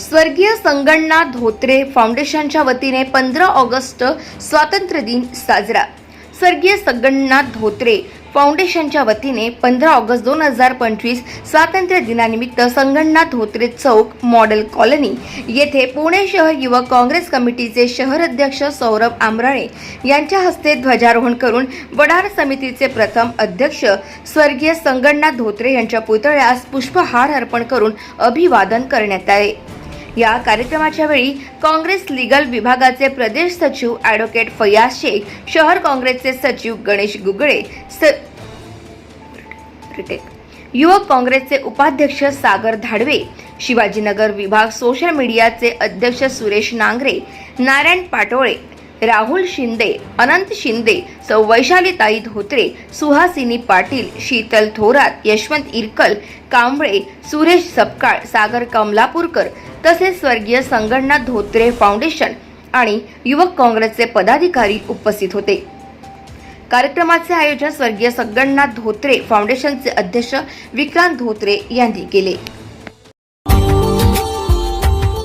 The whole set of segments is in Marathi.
स्वर्गीय संगणनाथ धोत्रे फाउंडेशनच्या वतीने पंधरा ऑगस्ट स्वातंत्र्य दिन साजरा. स्वर्गीय संगणनाथ धोत्रे फाउंडेशनच्या वतीने पंधरा ऑगस्ट दोन हजार पंचवीस स्वातंत्र्य दिनानिमित्त संगणनाथ धोत्रे चौक मॉडेल कॉलनी येथे पुणे शहर युवक काँग्रेस कमिटीचे शहर अध्यक्ष सौरभ आमराळे यांच्या हस्ते ध्वजारोहण करून वडार समितीचे प्रथम अध्यक्ष स्वर्गीय संगणनाथ धोत्रे यांच्या पुतळ्यास पुष्पहार अर्पण करून अभिवादन करण्यात आले. या कार्यक्रमाच्या वेळी काँग्रेस लिगल विभागाचे प्रदेश सचिव ॲडव्होकेट फयाज शेख शहर काँग्रेसचे सचिव गणेश गुगळे स युवक काँग्रेसचे उपाध्यक्ष सागर धाडवे शिवाजीनगर विभाग सोशल मीडियाचे अध्यक्ष सुरेश नांगरे नारायण पाटोळे राहुल शिंदे अनंत शिंदे सौ वैशालीताई धोत्रे सुहासिनी पाटील शीतल थोरात यशवंत इरकल कांबळे सुरेश सपकाळ सागर कमलापूरकर तसेच स्वर्गीय संगणनाथ धोत्रे फाउंडेशन आणि युवक काँग्रेसचे पदाधिकारी उपस्थित होते. कार्यक्रमाचे आयोजन स्वर्गीय संगणनाथ धोत्रे फाउंडेशनचे अध्यक्ष विक्रांत धोत्रे यांनी केले.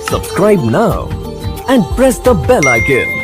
Subscribe now and press the bell icon